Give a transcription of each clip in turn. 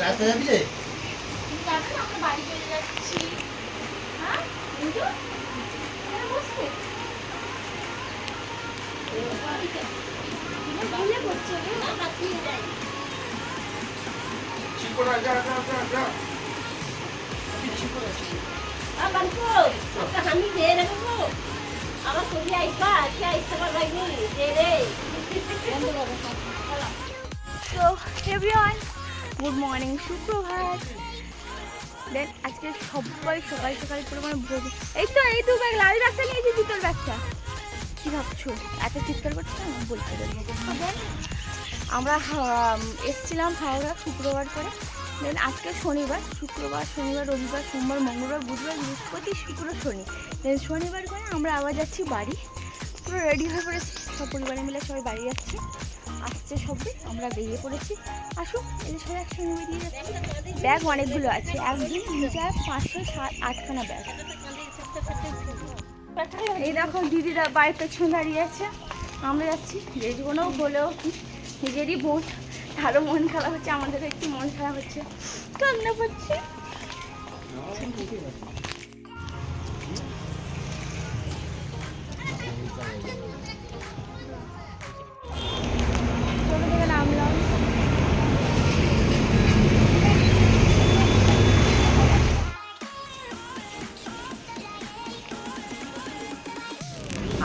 রাস্তা যাচ্ছে বাড়ি চলে যাচ্ছি হ্যাঁ বসবে আমি দে রে বাবু আমার কবি আইসা দে এভরিওয়ান গুড মর্নিং সুপ্রভাত দেন আজকে সবাই সকাল সকাল করে মানে ভোর এই তো এই তো ব্যাগ লাল ব্যাগটা নিয়েছি জুতোর ব্যাগটা কি ভাবছ? এত চিৎকার করছ বলতে আমরা এসছিলাম হাওড়া শুক্রবার করে। দেন আজকে শনিবার, শুক্রবার, শনিবার, রবিবার, সোমবার, মঙ্গলবার, বুধবার, বৃহস্পতি, শুক্র, শনি। দেন শনিবার করে আমরা আবার যাচ্ছি বাড়ি। পুরো রেডি হয়ে পড়েছি, সব পরিবারে মিলে সবাই বাড়ি যাচ্ছি। আসছে সবাই, আমরা বেরিয়ে পড়েছি। আসুক এই যে সবাই একসঙ্গে বেরিয়ে যাচ্ছি। ব্যাগ অনেকগুলো আছে। এক দুই তিন চার পাঁচশো সাত, আটখানা ব্যাগ এই দেখো, দিদিরা বাড়ির পেছনে দাঁড়িয়ে আছে। আমরা যাচ্ছি যে কোনো হলেও নিজেরই বোন। তারও মন খারাপ হচ্ছে আমাদেরও একটু মন খারাপ হচ্ছে। কান্না পাচ্ছে।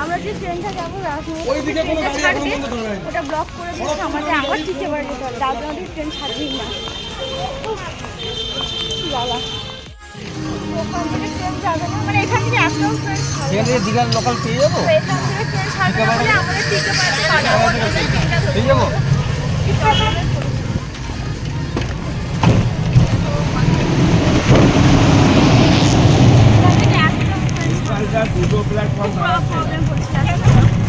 আমরা যে ট্রেনটা যাব ট্রেনটা গাড়ি এখনও ছাড়বে, ওটা ব্লক করে দিয়েছে আমাদের আবার টিকে বাড়ি যেতে হবে রাজনগরের ট্রেন ছাড়বেই না। উফ, কি জ্বালা। ওখান থেকে ট্রেন যাবে? দুটো প্ল্যাটফর্ম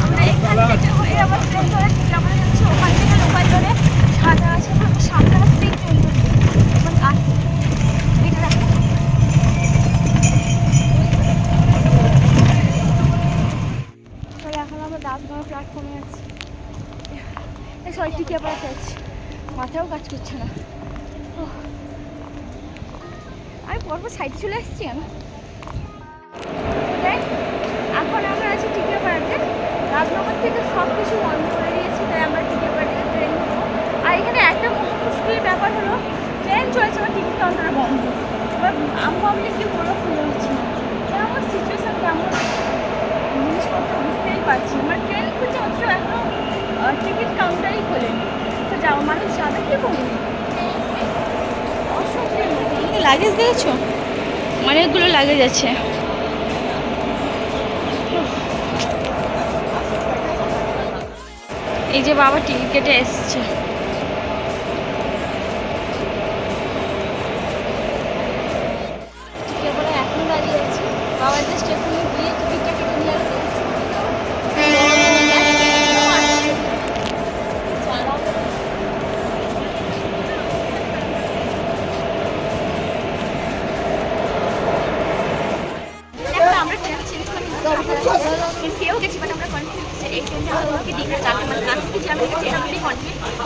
আমরা এখান আবার ট্রেন ধরে টিকাপুরে যাচ্ছি ওখান থেকে লোকাল ধরে সাদা আছে সাদা আসতেই ট্রেন আমরা প্ল্যাটফর্মে আছি এই সবাই টিকে পাড়াতে আছি মাথাও কাজ করছে না। আমি পরপর সাইডে চলে এসেছি আমি এখন আমরা আছি টিকিয়াপাড়াতে রাজনগর থেকে সব কিছু বন্ধ করে দিয়েছি তাই আমরা টিকিয়াপাড়া থেকে ট্রেন ধরবো আর এখানে একটা মুশকিল ব্যাপার হলো ট্রেন চলেছে আমার টিকিট কাউন্টারে বন্ধ। এবার আমি ভাবলে কি বলো ফুলে হচ্ছে। না আমার সিচুয়েশান কেমন জিনিসপত্র বুঝতেই পারছি আমার ট্রেন খুঁজে অথচ এখনও টিকিট কাউন্টারই খোলেনি তো যাও মানুষ যাবে কি করবে অসুবিধা লাগেজ দিয়েছ? অনেকগুলো লাগেজ আছে। এই যে বাবা টিকিট কেটে এসছে।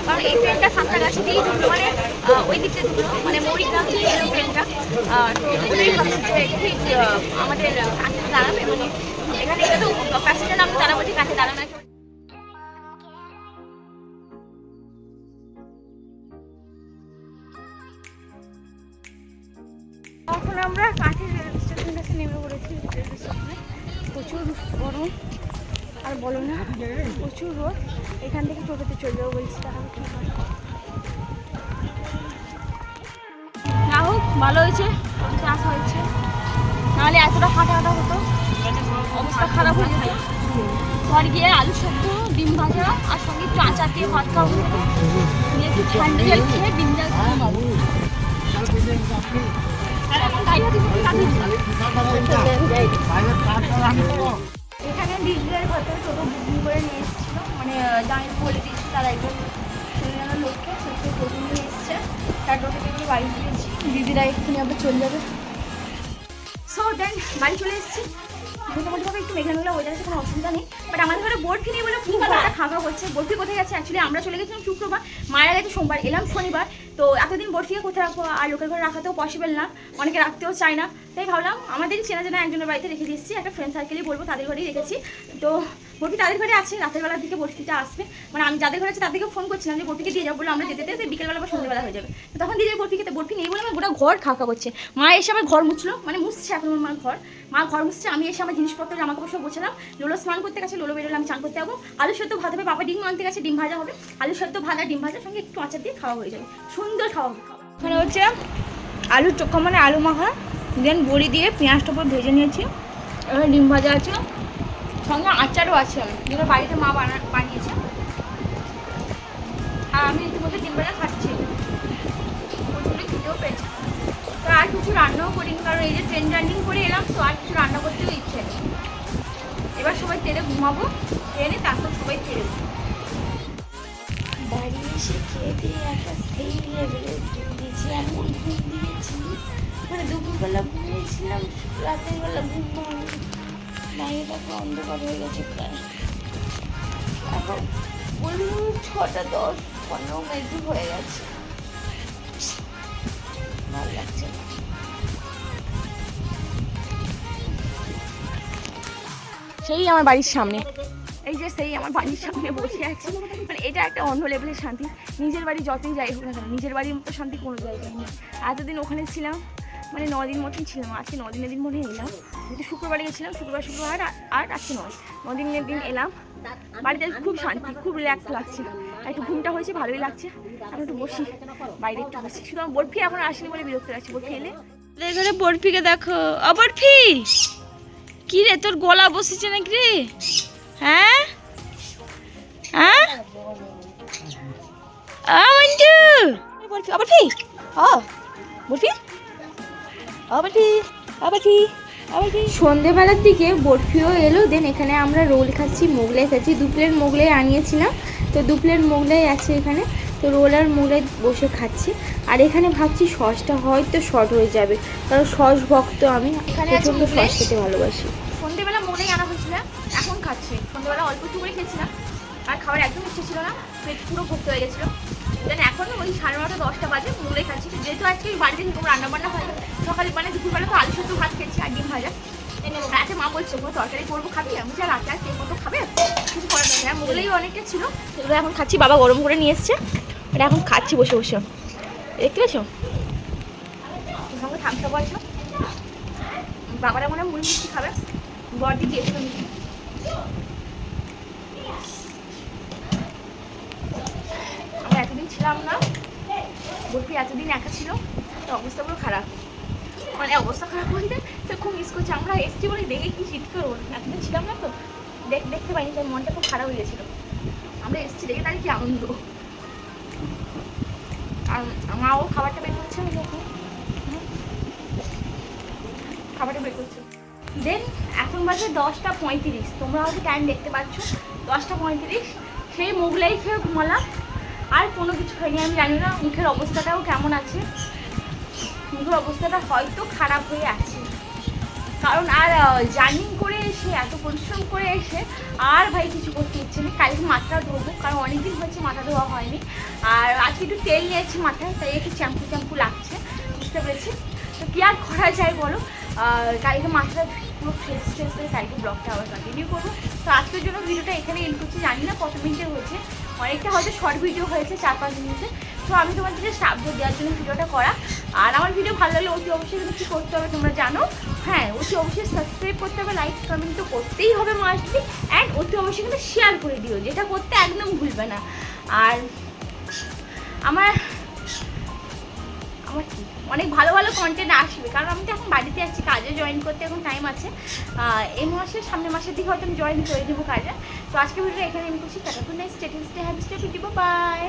কারণ এই ট্রেনটা সাঁতরাগাছি দিয়েই ঢুকলো মানে ওই দিকটা ঢুকলো মানে মরিগ্রাম দিয়ে এলো ট্রেনটা আমাদের কাছে দাঁড়াবে মানে এখানে এটা তো প্যাসেঞ্জার নামে দাঁড়াবো ঠিক আছে দাঁড়ানো এখন আমরা কাঠের রেলওয়ে স্টেশনের কাছে নেমে পড়েছি রেলওয়ে স্টেশনে। প্রচুর গরম, আর বলো না, প্রচুর রোদ। এখান থেকে টোটোতে চলে যাব বলছি না হোক, ভালো হয়েছে আসা হয়েছে। নাহলে এতটা হাঁটা হাঁটা হতো। অবস্থা খারাপ হয়ে যেত। ঘর গিয়ে আলু সেদ্ধ, ডিম ভাজা, আর সঙ্গে একটু আচার দিয়ে ভাত খাওয়া হতো দিয়ে একটু ঠান্ডা জল খেয়ে আর হাতে কাটিয়ে এখানে ডিগের টোটো বুকিং করে নিয়ে এসেছিল। মানে জানি বলে দিয়েছি, তারা একজন লোককে সেটা প্রথম নিয়ে এসছে। তারপর থেকে বাড়ি দিয়েছি দিদিরা এক্ষুনি আবার চলে যাবে। সো দেন বাড়ি চলে এসেছি। মোটামুটিভাবে একটু মেঘলা মেঘলা ওয়েদার আছে কোনো অসুবিধা নেই বাট আমাদের ঘরে বোর্ড ফিনি বলে খুব একটা খাওয়া হচ্ছে। বোর্ড কোথায় গেছে? অ্যাকচুয়ালি আমরা চলে গেছিলাম শুক্রবার মায়েরা গেছে সোমবার এলাম শনিবার। তো এতদিন বোর্ড ফিকে কোথায় রাখব? আর লোকের ঘরে রাখাতেও পসিবল না। অনেকে রাখতেও চায় না। তাই ভাবলাম আমাদেরই চেনা জানা একজনের বাড়িতে রেখে দিচ্ছি একটা ফ্রেন্ড সার্কেলই বলব তাদের ঘরেই রেখেছি। তো বরফি তাদের ঘরে আছে, রাতের বেলার দিকে বরফিটা আসবে। মানে আমি যাদের ঘরে আছে তাদেরকে ফোন করছিলাম যে বরফিকে দিয়ে যাব বলে আমরা যেতে যেতে বিকেলবেলা বা সন্ধ্যেবেলা হয়ে যাবে। তো তখন দিয়ে যাবে বরফি নেই বলে আমার গোটা ঘর খাকা করছে। মা এসে আমার ঘর মুছলো মানে মুছছে এখন আমার মার ঘর। মা ঘর মুছছে, আমি এসে আমার জিনিসপত্র জামা কাপড় সব গোছালাম। লোলো স্নান করতে গেছে, লোলো বেরোলাম আমি চান করতে যাব। আলু সেদ্ধ ভাত হবে, বাবা ডিম আনতে গেছে, ডিম ভাজা হবে। আলু সেদ্ধ ভাত আর ডিম ভাজার সঙ্গে একটু আচার দিয়ে খাওয়া হয়ে যাবে। সুন্দর খাওয়া হবে এখানে হচ্ছে আলুর চোখা মানে আলু মাখা। দেন বড়ি দিয়ে পেঁয়াজটা পুরো ভেজে নিয়েছি। এখানে ডিম ভাজা আছে। সঙ্গে আচারও আছে যেগুলো বাড়িতে মা বানা বানিয়েছে। আর আমি ইতিমধ্যে ভাজা খাচ্ছি। প্রচুর খেতেও পেয়েছি। তো আর কিছু রান্নাও করিনি, কারণ এই যে ট্রেন জার্নিং করে এলাম, তো আর কিছু রান্না করতেও ইচ্ছে এবার সবাই তেলে ঘুমাবো ট্রেনে তারপর সবাই তেলে এসে খেয়ে দিয়ে একটা দিয়েছি ঘুম দিয়েছি। মানে দুপুরবেলা ঘুমিয়েছিলাম, রাতের বেলা ঘুম দেখো অন্ধকার হয়ে গেছে প্রায়। এখন ছটা দশ, পনেরো হয়ে গেছে। ভালো লাগছে সেই আমার বাড়ির সামনে। এই যে সেই আমার বাড়ির সামনে বসে আছে। মানে এটা একটা অন্য লেভেলের শান্তি। নিজের বাড়ি যতই যাই হোক না কেন, নিজের বাড়ির মতো শান্তি কোনো জায়গায় নেই। এতদিন ওখানে ছিলাম মানে ন দিন মতন ছিলাম আজকে ন দিনের দিন মনে এলাম। যেহেতু শুক্রবারে গেছিলাম শুক্রবার শুক্রবার আর- আর আজকে নয়। ন দিনের দিন এলাম। বাড়িতে খুব শান্তি খুব রিল্যাক্স লাগছে আর একটু ঘুমটা হয়েছে ভালোই লাগছে। এখন একটু বসি বাইরে একটু বসি। শুধু আমার বরফি এখন আসেনি বলে বিরক্ত লাগছে। বরফি এলে? ঘরে বরফিকে দেখো। ও বরফি! কি রে তোর গলা বসেছে নাকি রে? হ্যাঁ? হ্যাঁ? আ মন্টু! বরফি আবার ঠিক ও বরফি? ঠিক আবার ঠিক সন্ধেবেলার দিকে বরফিও এলো দেন এখানে আমরা রোল খাচ্ছি মোগলাই খাচ্ছি। দু প্লেট মোগলাই আনিয়েছিলাম তো দু প্লেট মোগলাই আছে এখানে তো রোল আর মোগলাই বসে খাচ্ছি। আর এখানে ভাবছি সসটা হয়তো শর্ট হয়ে যাবে কারণ সস ভক্ত আমি এখানে প্রচণ্ড সস খেতে ভালোবাসি। সন্ধেবেলা মনেই আনা হয়েছিল এখন খাচ্ছি। সন্ধেবেলা অল্প একটু করে খেয়েছিলাম। আর খাবার একদম ইচ্ছে ছিল না, পেট পুরো ভর্তি হয়ে গেছিল। দেন এখন ওই সাড়ে নটা, দশটা বাজে মুগলাই খাচ্ছি। যেহেতু আজকে ওই বাড়িতে রান্না বান্না হয়, সকালে মানে দুপুরবেলা তো আলু সেদ্ধ ভাত খেয়েছি আর ডিম ভাজা। রাতে মা বলছে কোনো তরকারি করব খাবি? আমি আর রাতে আর কে কত খাবে? কিছু করার দরকার। আর অনেকটা ছিল। সেগুলো এখন খাচ্ছি, বাবা গরম করে নিয়ে এসছে। এটা এখন খাচ্ছি বসে বসে। দেখতে সঙ্গে থামতে পারছ বাবারা মনে হয় মুড়ি মিষ্টি খাবে। বড়দি দিয়েছিল মিষ্টি আমরা এতদিন ছিলাম না। বলছি, এতদিন একা ছিল, তো অবস্থা পুরো খারাপ। মানে অবস্থা খারাপ বলতে, তো খুব মিস করছে। আমরা এসছি বলে দেখে কি শীত করব? এতদিন ছিলাম না তো। দেখ, দেখতে পাইনি, তাই মনটা খুব খারাপ হয়ে গেছিল। আমরা এসছি দেখে তার কি আনন্দ? আর মাও খাবারটা বের করছে দেখি খাবারটা বের করছে। দেন, এখন বাজে দশটা পঁয়ত্রিশ। তোমরা হয়তো টাইম দেখতে পাচ্ছ। দশটা পঁয়ত্রিশ। সেই মোগলাই খেয়ে ঘুমালাম। আর কোনো কিছু খাইনি আমি জানি না মুখের অবস্থাটাও কেমন আছে। মুখের অবস্থাটা হয়তো খারাপ হয়ে আছে। কারণ আর জার্নিং করে এসে, এত পরিশ্রম করে এসে আর ভাই কিছু করতে ইচ্ছে নেই। কালকে মাথা ধোবো, কারণ অনেকদিন হয়েছে মাথা ধোয়া হয়নি। আর আজকে একটু তেল নিয়েছি মাথায়, তাই একটু চ্যাম্পু চ্যাম্পু লাগছে, বুঝতে পেরেছি। তো কী আর করা যায় বলো? কালকে মাথাটা পুরো ফ্রেশ ফ্রেশ করে কালকে ব্লগটা আবার কন্টিনিউ করব। তো আজকের জন্য ভিডিওটা এখানে এন্ড করছি। জানি না কত মিনিটের হয়েছে। অনেকটা হয়তো শর্ট ভিডিও হয়েছে, চার পাঁচ মিনিটে তো আমি তোমাদের সাহায্য দেওয়ার জন্য ভিডিওটা করা। আর আমার ভিডিও ভালো লাগলে অতি অবশ্যই কিন্তু কী করতে হবে তোমরা জানো? হ্যাঁ অতি অবশ্যই সাবস্ক্রাইব করতে হবে লাইক কমেন্ট তো করতেই হবে মাস্টলি অ্যান্ড অতি অবশ্যই কিন্তু শেয়ার করে দিও, যেটা করতে একদম ভুলবে না। আর আমার আমার অনেক ভালো ভালো কন্টেন্ট আসবে। কারণ আমি তো এখন বাড়িতে আছি, কাজে জয়েন করতে এখন টাইম আছে। এই মাসের, সামনের মাসের দিকে হয়তো আমি জয়েন করে দেবো কাজে। তো আজকে ভিডিও এখানে আমি খুশি টাটা গুড নাইট স্টেটিং স্টে হ্যাপি স্টে বাই